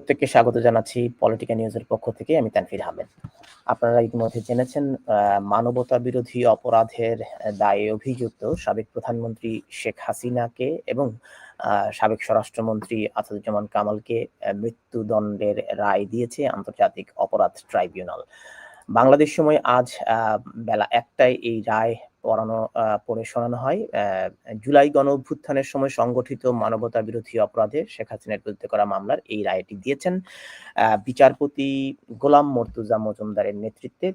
প্রত্যেককে স্বাগত জানাচ্ছি পলিটিকা নিউজের পক্ষ থেকে, আমি তানফির আহমেদ। আপনারা ইতিমধ্যে জেনেছেন মানবতা বিরোধী অপরাধের দায়ে অভিযুক্ত সাবেক প্রধানমন্ত্রী শেখ হাসিনাকে এবং সাবেক স্বরাষ্ট্রমন্ত্রী আসাদুজ্জামান কামালকে মৃত্যুদণ্ডের রায় দিয়েছে আন্তর্জাতিক অপরাধ ট্রাইব্যুনাল। বাংলাদেশ সময় আজ বেলা একটায় এই রায় পড়ানো পড়ে শোনানো হয়। জুলাই গণ অভ্যুত্থানের সময় সংগঠিত মানবতা বিরোধী অপরাধে শেখ হাসিনার বিরুদ্ধে করা মামলার এই রায়টি দিয়েছেন। বিচারপতি গোলাম মর্তুজা মজুমদারের নেতৃত্বে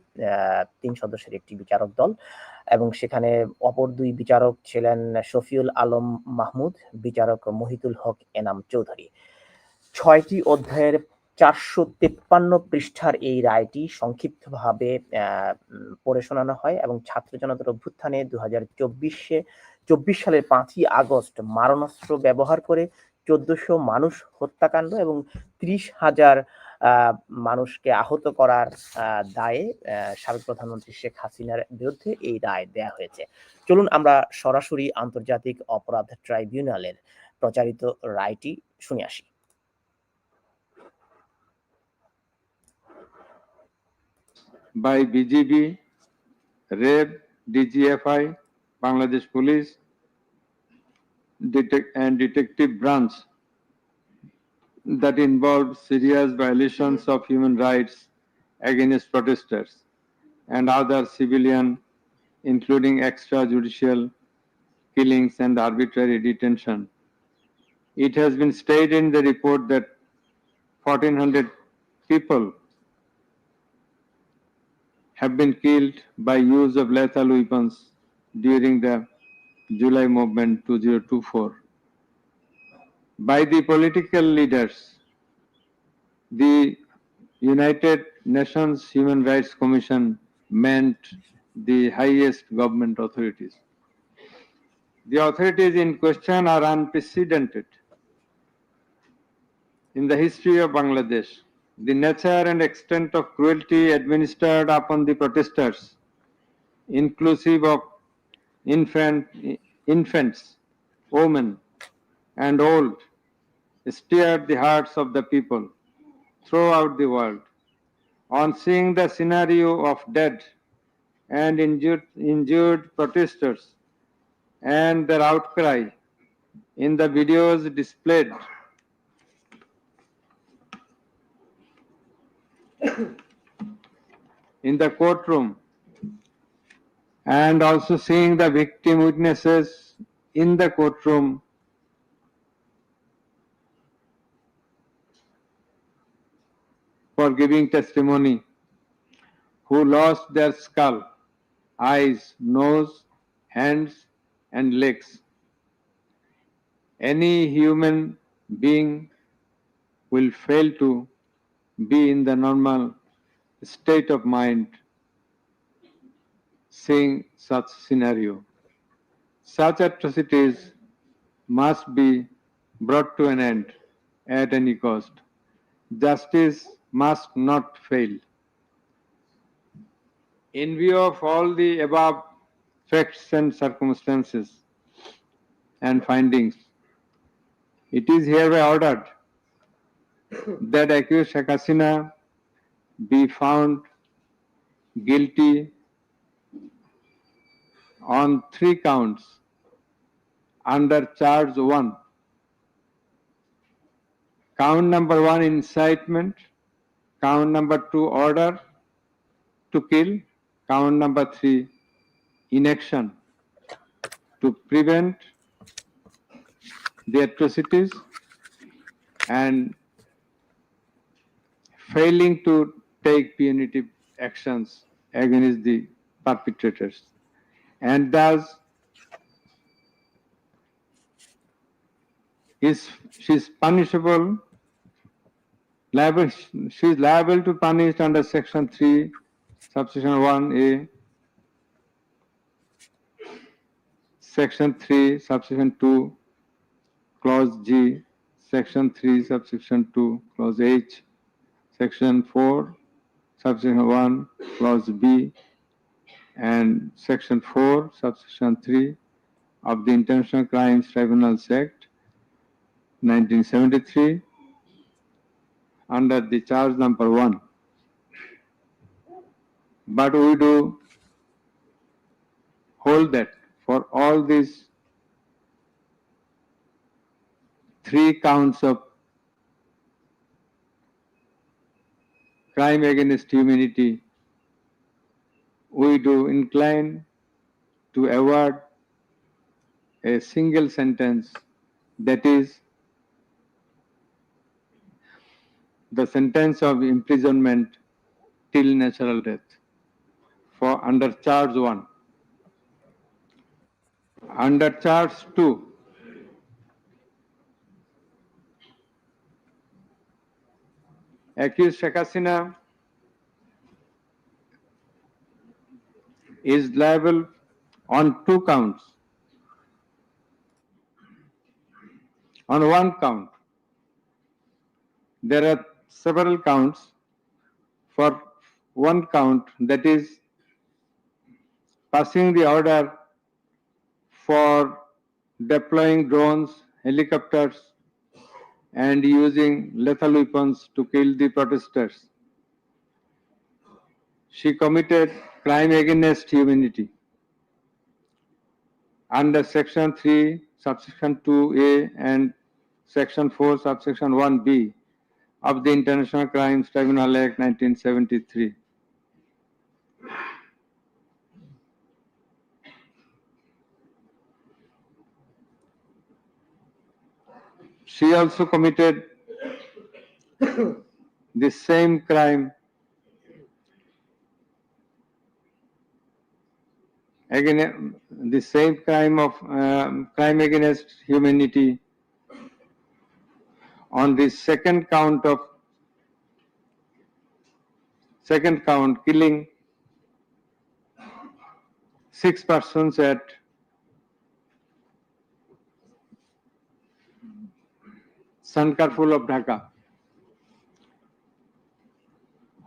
তিন সদস্যের একটি বিচারক দল এবং সেখানে অপর দুই বিচারক ছিলেন শফিউল আলম মাহমুদ, বিচারক মহিতুল হক এনাম চৌধুরী। ছয়টি অধ্যায়ের চারশো তেপ্পান্ন পৃষ্ঠার এই রায়টি সংক্ষিপ্তভাবে পড়ে শোনানো হয় এবং ছাত্র জনতার অভ্যুত্থানে দু হাজার চব্বিশে, চব্বিশ সালের পাঁচই আগস্ট মারণাস্ত্র ব্যবহার করে চোদ্দশো মানুষ হত্যাকাণ্ড এবং ত্রিশ হাজার মানুষকে আহত করার দায়ে সাবেক প্রধানমন্ত্রী শেখ হাসিনার বিরুদ্ধে এই রায় দেয়া হয়েছে। চলুন আমরা সরাসরি আন্তর্জাতিক অপরাধ ট্রাইব্যুনালের প্রচারিত রায়টি শুনে আসি। By BGB, RAB, DGFI, Bangladesh Police, and Detective Branch that involved serious violations of human rights against protesters and other civilian, including extrajudicial killings and arbitrary detention. It has been stated in the report that 1400 people have been killed by use of lethal weapons during the July movement 2024. By the political leaders, the United Nations Human Rights Commission meant the highest government authorities. The authorities in question are unprecedented in the history of Bangladesh. The nature and extent of cruelty administered upon the protesters, inclusive of infant, infants, women, and old, stirred the hearts of the people throughout the world. On seeing the scenario of dead and injured, injured protesters and their outcry in the videos displayed in the courtroom and also seeing the victim witnesses in the courtroom for giving testimony who lost their skull, eyes, nose, hands, and legs. Any human being will fail to be in the normal state of mind seeing such scenario. Such atrocities must be brought to an end at any cost. Justice must not fail. In view of all the above facts and circumstances and findings, it is hereby ordered that accused Sheikh Hasina be found guilty on three counts under charge one. Count number one incitement, count number two order to kill, count number three inaction to prevent the atrocities and failing to take punitive actions against the perpetrators. And thus is she is punishable liable she is liable to punish under section 3 subsection 1a section 3 subsection 2 clause g section 3 subsection 2 clause h section 4 subsection 1 clause b and section 4 subsection 3 of the International Crimes Tribunals Act 1973 under the charge number one. But we do hold that for all these three counts of crime against humanity, we do incline to award a single sentence that is the sentence of imprisonment till natural death for under charge one. Under charge two, accused Sheikh Hasina is liable on two counts. On one count, there are several counts. For one count, that is passing the order for deploying drones, helicopters, and using lethal weapons to kill the protesters. She committed crime against humanity under section 3 subsection 2a and section 4 subsection 1b of the international crimes tribunal act 1973 she also committed the same crime again the same crime of um, crime against humanity on the second count of second count killing six persons at Sankarpur of Dhaka,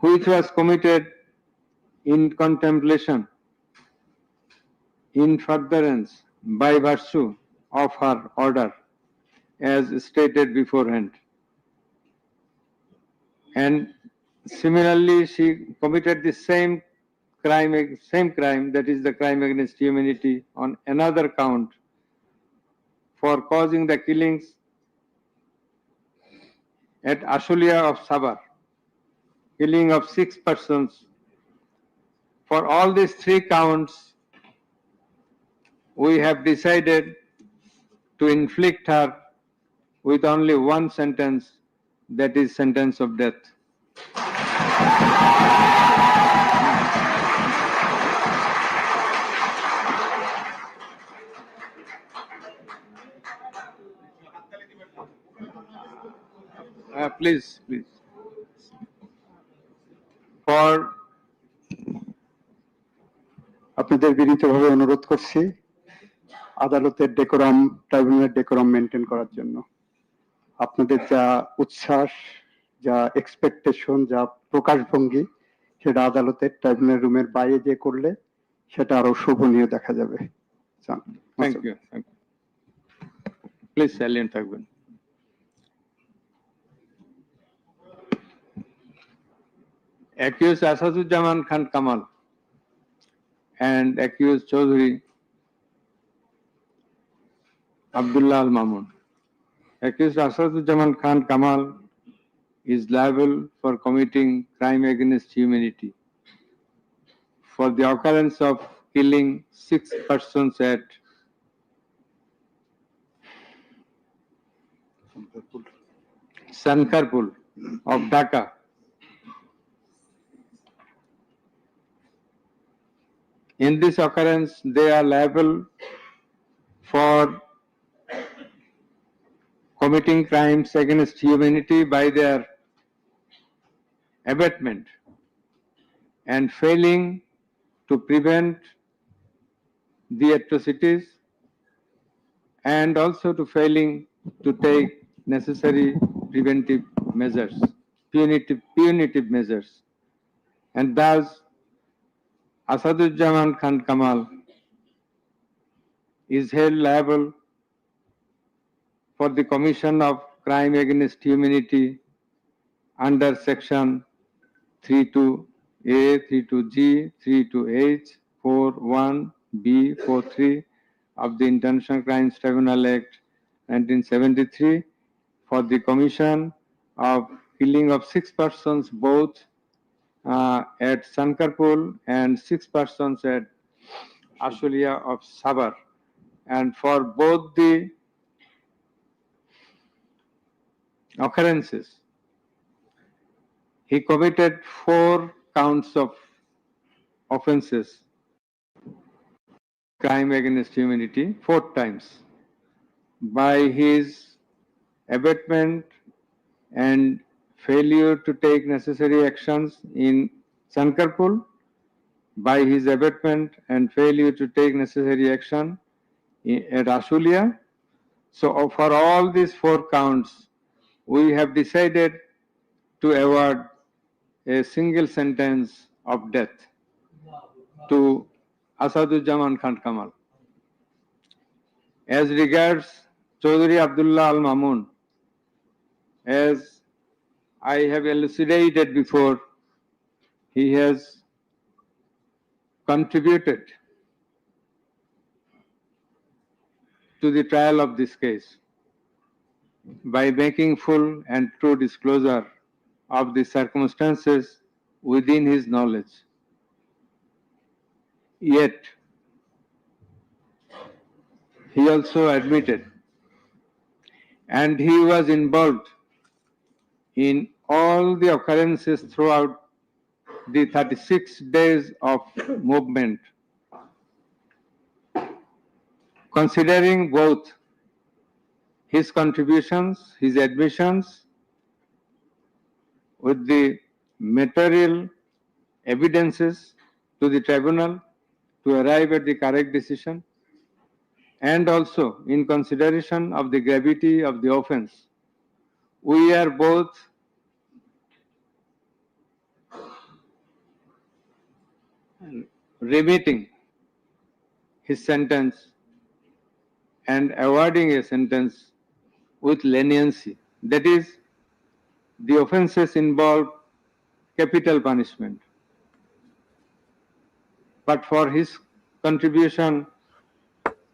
which was committed in contemplation, in furtherance by virtue of her order, as stated beforehand. And similarly, she committed the same crime, same crime, that is the crime against humanity, on another count for causing the killings at Ashulia of Sabar, killing of six persons. For all these three counts, we have decided to inflict her with only one sentence, that is sentence of death. Uh, please, please. For আপনাদের বিনীতভাবে অনুরোধ করছি আদালতের decorum ট্রাইব্যুনালের decorum maintain করার জন্য আপনাদের যা উচ্ছ্বাস যা এক্সপেকটেশন যা প্রকাশভঙ্গি সেটা আদালতের ট্রাইব্যুনাল রুমের বাইরে যে করলে সেটা আরও শোভনীয় দেখা যাবে থ্যাংক ইউ silent থাকবেন। accused Asadujaman Khan Kamal and accused Chaudhary Abdullah Al Mamun. Accused Asadujaman Khan Kamal is liable for committing crime against humanity for the occurrence of killing six persons at Sankarpur of Dhaka In this occurrence, they are liable for committing crimes against humanity by their abatement and failing to prevent the atrocities and also to failing to take necessary preventive measures, punitive, punitive measures. And thus, Asaduজ্জামান Khan Kamal is held liable for the commission of crime against humanity under section 32A, 32G, 32H, 41B, 43 of the International Crimes Tribunal Act 1973 for the commission of killing of six persons both uh, at Sankarpur and six persons at Ashulia of Sabar. And for both the occurrences, he committed four counts of offenses, crime against humanity, four times by his abatement and failure to take necessary actions in Sankarpur by his abatement and failure to take necessary action at Asulia. So uh, for all these four counts, we have decided to award a single sentence of death to Asaduzzaman Khan Kamal. As regards Chaudhary Abdullah Al Mamun, as I have elucidated before, he has contributed to the trial of this case by making full and true disclosure of the circumstances within his knowledge. Yet, he also admitted and he was involved in all the occurrences throughout the 36 days of movement. Considering both his contributions, his admissions, with the material evidences to the tribunal to arrive at the correct decision, and also in consideration of the gravity of the offense, we are both remitting his sentence and awarding a sentence with leniency. That is, the offenses involve capital punishment. But for his contribution,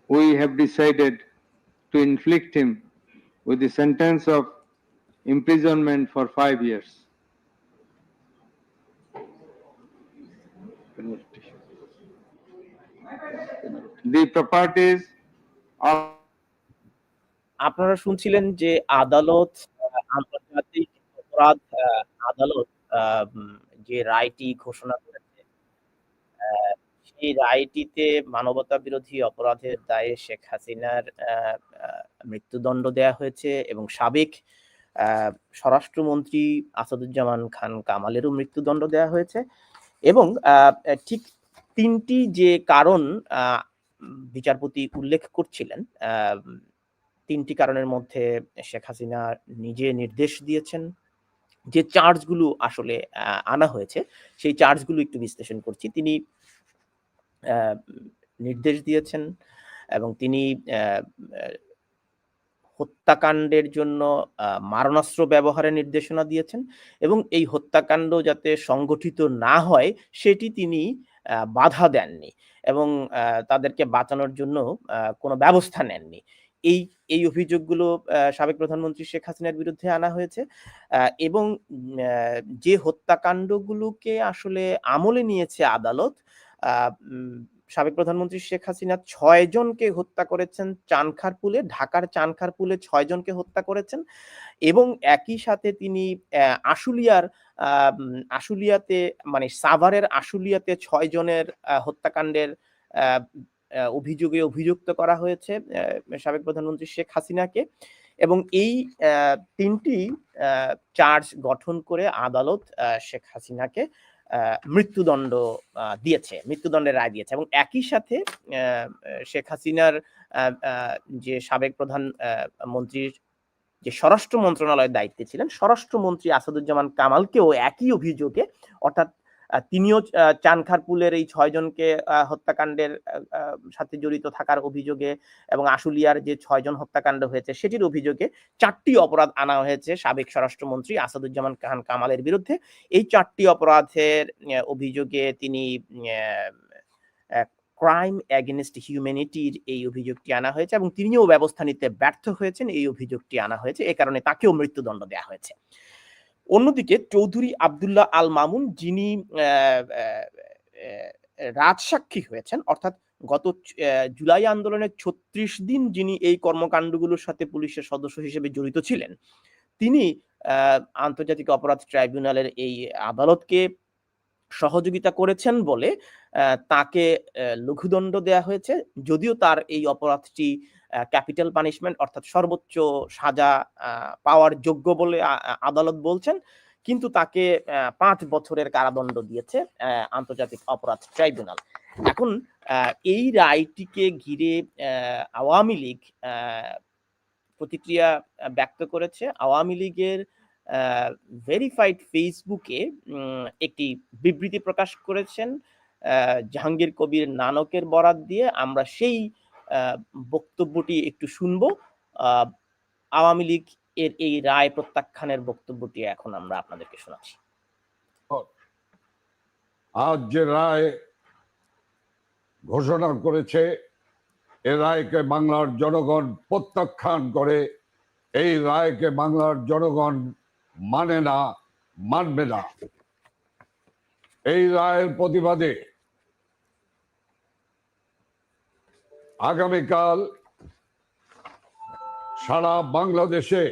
we have decided to inflict him with the sentence of imprisonment for five years. The properties of আপনারা শুনছিলেন যে আদালত আন্তর্জাতিক অপরাধ আদালত যে রায়টি ঘোষণা করেছে সেই রায়টিতে মানবতা বিরোধী অপরাধের দায়ে শেখ হাসিনার মৃত্যুদণ্ড দেয়া হয়েছে এবং সাবেক স্বরাষ্ট্রমন্ত্রী আসাদুজ্জামান খান কামালেরও মৃত্যুদণ্ড দেয়া হয়েছে এবং ঠিক তিনটি যে কারণ বিচারপতি উল্লেখ করছিলেন তিনটি কারণের মধ্যে শেখ হাসিনা নিজে নির্দেশ দিয়েছেন যে চার্জগুলো আসলে আনা হয়েছে, সেই চার্জগুলো একটু বিশ্লেষণ করছি। তিনি নির্দেশ দিয়েছেন এবং তিনি হত্যাকাণ্ডের জন্য মারণাস্ত্র ব্যবহারের নির্দেশনা দিয়েছেন এবং এই হত্যাকাণ্ড যাতে সংগঠিত না হয়, সেটি তিনি বাধা দেননি। এবং তাদেরকে বাঁচানোর জন্য কোনো ব্যবস্থা নেননি। এই এই অভিযোগগুলো সাবেক প্রধানমন্ত্রী শেখ হাসিনার বিরুদ্ধে আনা হয়েছে। এবং যে হত্যাকাণ্ডগুলোকে আসলে আমলে নিয়েছে আদালত সাবেক প্রধানমন্ত্রী শেখ হাসিনা ছয় জনকে হত্যা করেছেন, চানখারপুলে, ঢাকার চানখারপুলে ছয় জনকে হত্যা করেছেন এবং একই সাথে তিনি আশুলিয়ার আশুলিয়াতে মানে সাভারের আশুলিয়াতে ছয় জনের হত্যাকাণ্ডের অভিযোগে অভিযুক্ত করা হয়েছে সাবেক প্রধানমন্ত্রী শেখ হাসিনাকে। এবং এই তিনটি চার্জ গঠন করে আদালত শেখ হাসিনাকে মৃত্যুদণ্ড দিয়েছে, মৃত্যুদণ্ডের রায় দিয়েছে। এবং একই সাথে শেখ হাসিনার যে সাবেক প্রধান মন্ত্রীর যে স্বরাষ্ট্র মন্ত্রণালয়ের দায়িত্বে ছিলেন, স্বরাষ্ট্রমন্ত্রী আসাদুজ্জামান কামালকেও একই অভিযোগে, অর্থাৎ তিনিও চানখারপুলের এই ছয়জনকে হত্যাকাণ্ডের সাথে জড়িত থাকার অভিযোগে এবং আশুলিয়ার যে ছয়জন হত্যাকাণ্ড হয়েছে সেটির অভিযোগে চারটি অপরাধ আনা হয়েছে সাবেক স্বরাষ্ট্রমন্ত্রী আসাদুজ্জামান খান কামালের বিরুদ্ধে। এই চারটি অপরাধের অভিযোগে তিনি ক্রাইম অ্যাগেনস্ট হিউম্যানিটির এই অভিযোগটি আনা হয়েছে এবং তিনিও ব্যবস্থা নিতে ব্যর্থ হয়েছেন, এই অভিযোগটি আনা হয়েছে। এ কারণে তাকেও মৃত্যুদণ্ড দেওয়া হয়েছে। অন্যদিকে চৌধুরী আব্দুল্লাহ আল মামুন, যিনি রাজসাক্ষী হয়েছেন, অর্থাৎ গত জুলাই আন্দোলনের ছত্রিশ দিন যিনি এই কর্মকাণ্ডগুলোর সাথে পুলিশের সদস্য হিসেবে জড়িত ছিলেন, তিনি আন্তর্জাতিক অপরাধ ট্রাইব্যুনালের এই আদালতকে সহযোগিতা করেছেন বলে তাকে লঘুদণ্ড দেওয়া হয়েছে। যদিও তার এই অপরাধটি ক্যাপিটাল পানিশমেন্ট অর্থাৎ সর্বোচ্চ সাজা পাওয়ার যোগ্য বলে আদালত বলছেন। কিন্তু তাকে পাঁচ বছরের কারাদণ্ড দিয়েছে আন্তর্জাতিক অপরাধ ট্রাইব্যুনাল। এখন এই রায়টিকে ঘিরে আওয়ামী লীগ প্রতিক্রিয়া ব্যক্ত করেছে। আওয়ামী লীগের ভেরিফাইড ফেসবুকে একটি বিবৃতি প্রকাশ করেছেন জাহাঙ্গীর কবির নানকের বরাত দিয়ে। আমরা সেই বক্তব্যটি একটু শুনব। আওয়ামী লীগ এর এই রায় প্রত্যাখ্যানের বক্তব্যটি এখন আমরা আপনাদেরকে শোনাচ্ছি। আজ যে রায় ঘোষণা করেছে, এ রায়কে বাংলার জনগণ প্রত্যাখ্যান করে, এই রায়কে বাংলার জনগণ মানে না, মানবে না। এই রায়ের প্রতিবাদে আগামীকাল সারা বাংলাদেশে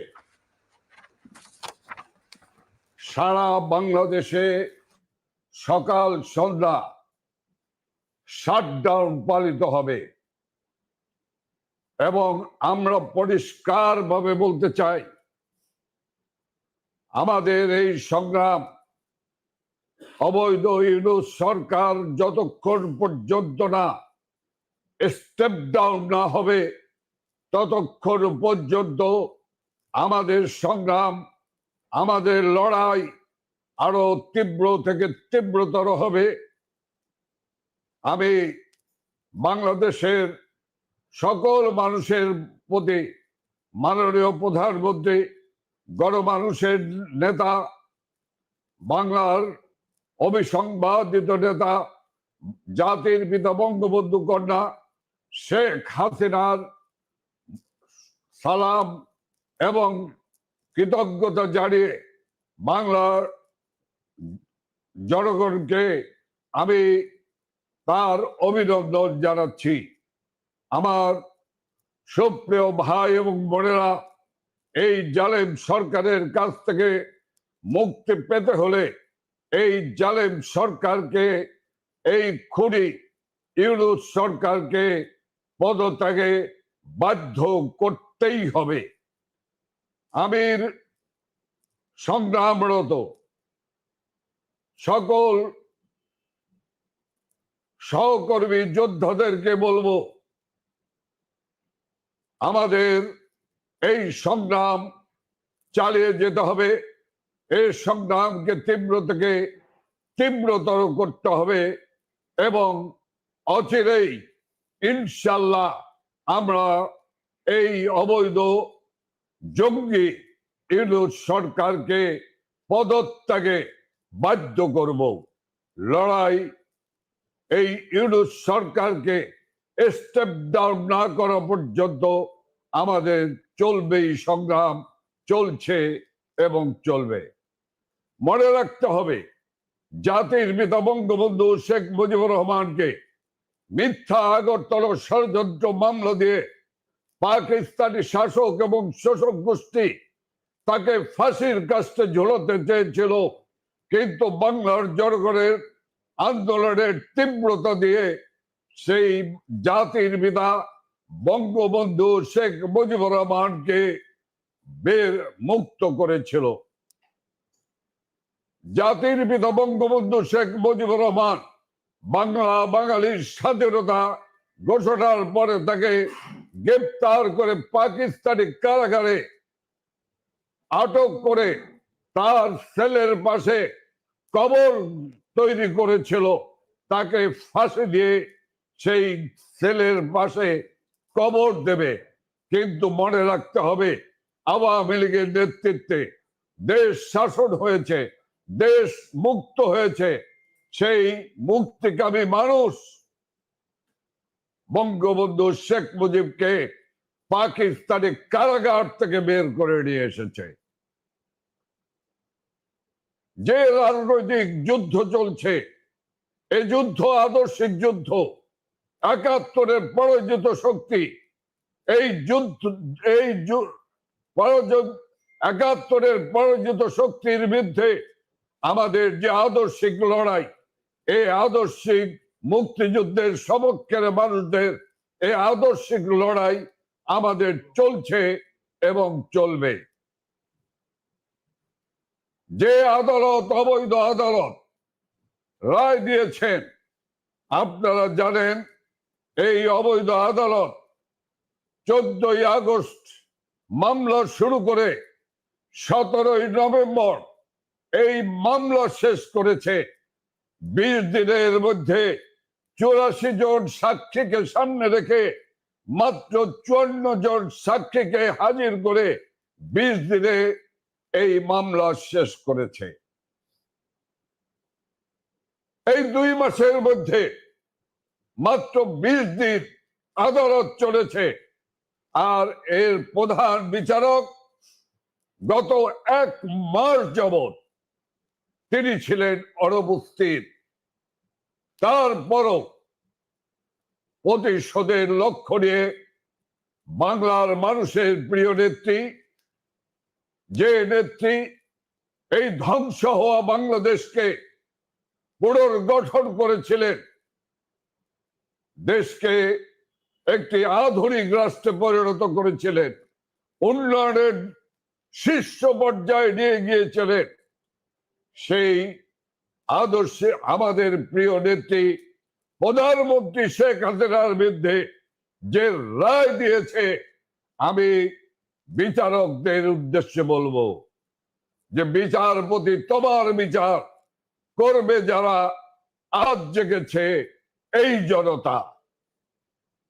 সারা বাংলাদেশে সকাল সন্ধ্যা শাটডাউন পালিত হবে। এবং আমরা পরিষ্কার ভাবে বলতে চাই আমাদের এই সংগ্রাম অবৈধ ইউনুস সরকার যতক্ষণ পর্যন্ত না স্টেপ ডাউন না হবে, ততক্ষণ পর্যন্ত আমাদের সংগ্রাম, আমাদের লড়াই আরও তীব্র থেকে তীব্রতর হবে। আমি বাংলাদেশের সকল মানুষের প্রতি, মাননীয় প্রধানমন্ত্রী গণমানুষের নেতা, বাংলার অবিসংবাদিত নেতা, জাতির পিতা বঙ্গবন্ধু কন্যা, শেখ হাসিনার সালাম এবং কৃতজ্ঞতা জানিয়ে বাংলার জনগণকে আমি তার অভিনন্দন জানাচ্ছি। আমার সুপ্রিয় ভাই এবং বোনেরা এই জালেম সরকারের কাছ থেকে মুক্তি পেতে হলে এই জালেম সরকারকে, এই খুনি ইউনুস সরকারকে পদত্যাগে বাধ্য করতেই হবে। আমির সংগ্রামরত সকল সহকর্মী যোদ্ধাদেরকে বলব, আমাদের এই সংগ্রাম চালিয়ে যেতে হবে। এই সংগ্রামকে তীব্র থেকে তীব্রতর করতে হবে এবং অচিরেই ইনশাল্লাহ আমরা এই অবৈধ জঙ্গি ইউনুস সরকারকে পদত্যাগে বাধ্য করব। লড়াই এই ইউনুস সরকারকে স্টেপ ডাউন না করা পর্যন্ত আমাদের চলবেই সংগ্রাম, চলছে এবং চলবে। মনে রাখতে হবে, জাতির পিতা বঙ্গবন্ধু শেখ মুজিবুর রহমানকে মিথ্যা, আগরতলা, ষড়যন্ত্র, মামলা দিয়ে পাকিস্তানি শাসক এবং শোষক গোষ্ঠী তাকে ফাঁসির কাছে ঝোলাতে চেয়েছিল, কিন্তু বাংলার জনগণের আন্দোলনের তীব্রতা দিয়ে সেই জাতির পিতা বঙ্গবন্ধু শেখ মুজিবুর রহমানকে বের মুক্ত করেছিল। জাতির পিতা বঙ্গবন্ধু শেখ মুজিবুর রহমান বাংলা, বাঙালির স্বাধীনতা ঘোষণার পরে তাকে গ্রেপ্তার করে পাকিস্তানি কারাগারে আটক করে তার সেলের পাশে কবর তৈরি করেছিল। তাকে ফাঁসি দিয়ে সেই সেলের পাশে কবর দেবে, কিন্তু মনে রাখতে হবে আওয়ামী লীগের নেতৃত্বে দেশ শাসন হয়েছে, দেশ মুক্ত হয়েছে, সেই মুক্তিকামী মানুষ বঙ্গবন্ধু শেখ মুজিবকে পাকিস্তানি কারাগার থেকে বের করে নিয়ে এসেছে। যে রাজনৈতিক যুদ্ধ চলছে, এই যুদ্ধ আদর্শিক যুদ্ধ একাত্তরের পরাজিত শক্তি। এই যুদ্ধ, এই একাত্তরের পরাজিত শক্তির বিরুদ্ধে আমাদের যে আদর্শিক লড়াই, এই আদর্শিক মুক্তিযুদ্ধের সমক্ষের মানুষদের এই আদর্শিক লড়াই আমাদের চলছে এবং চলবে। যে আদালত, অবৈধ আদালত রায় দিয়েছেন, আপনারা জানেন এই অবৈধ আদালত চোদ্দই আগস্ট মামলা শুরু করে সতেরোই নভেম্বর এই মামলা শেষ করেছে। বিশ দিনের মধ্যে চুরাশি জন সাক্ষীকে সামনে রেখে মাত্র চুয়ান্ন জন সাক্ষীকে হাজির করে বিশ দিনে এই মামলা শেষ করেছে। এই দুই মাসের মধ্যে মাত্র বিশ দিন আদালত চলেছে। আর এর প্রধান বিচারক গত এক মাস যাবৎ তিনি ছিলেন অনুপস্থিত। তারপরও প্রতিশোধের লক্ষ্য নিয়ে বাংলার মানুষের প্রিয় নেত্রী, যে নেত্রী এই ধ্বংস হওয়া বাংলাদেশকে পুনর্গঠন করেছিলেন দেশকে একটি আধুনিক রাষ্ট্রে পরিণত করেছিলেন। উন্নয়নের শীর্ষ পর্যায়ে নিয়ে গিয়েছিলেন। সেই আদর্শে আমাদের প্রিয় নেত্রী প্রধানমন্ত্রী শেখ হাসিনার বিরুদ্ধে যে রায় দিয়েছে, আমি বিচারকদের উদ্দেশ্যে বলব যে বিচারপতি তোমার বিচার করবে যারা আজ জেগেছে। এই জনতা,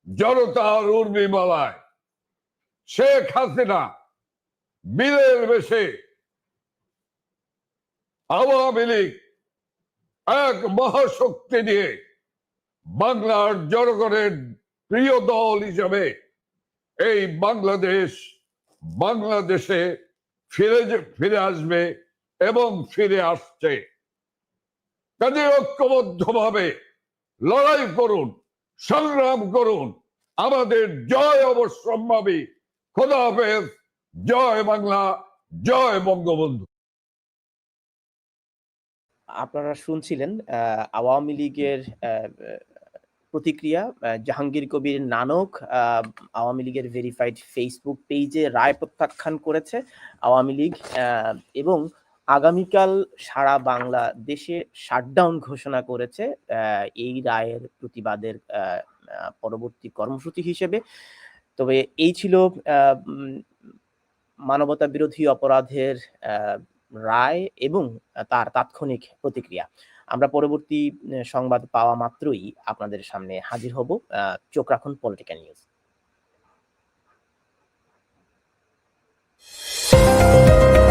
জনতার উর্মিমালায় শেখ হাসিনা বিলের বেশে আওয়ামী লীগ এক মহাশক্তি নিয়ে বাংলার জনগণের প্রিয় দল হিসাবে এই বাংলাদেশ বাংলাদেশে ফিরে ফিরে আসবে এবং ফিরে আসছে। কাজে ঐক্যবদ্ধভাবে লড়াই করুন, সংগ্রাম করুন। আমাদের জয় অবশ্যম্ভাবী। খোদা হাফেজ। জয় বাংলা, জয় বঙ্গবন্ধু। আপনারা শুনছিলেন আওয়ামী লীগের প্রতিক্রিয়া জাহাঙ্গীর কবির নানক আওয়ামী লীগের ভেরিফাইড ফেসবুক পেজে রায় প্রত্যাখ্যান করেছে আওয়ামী লীগ এবং আগামীকাল সারা বাংলা দেশে শাটডাউন ঘোষণা করেছে এই রায়ের প্রতিবাদের পরবর্তী কর্মসূচি হিসেবে। তবে এই ছিল মানবতা বিরোধী অপরাধের রায় এবং তার তাৎক্ষণিক প্রতিক্রিয়া। আমরা পরবর্তী সংবাদ পাওয়া মাত্রই আপনাদের সামনে হাজির হব চোখ রাখুন পলিটিক্যাল নিউজ thank you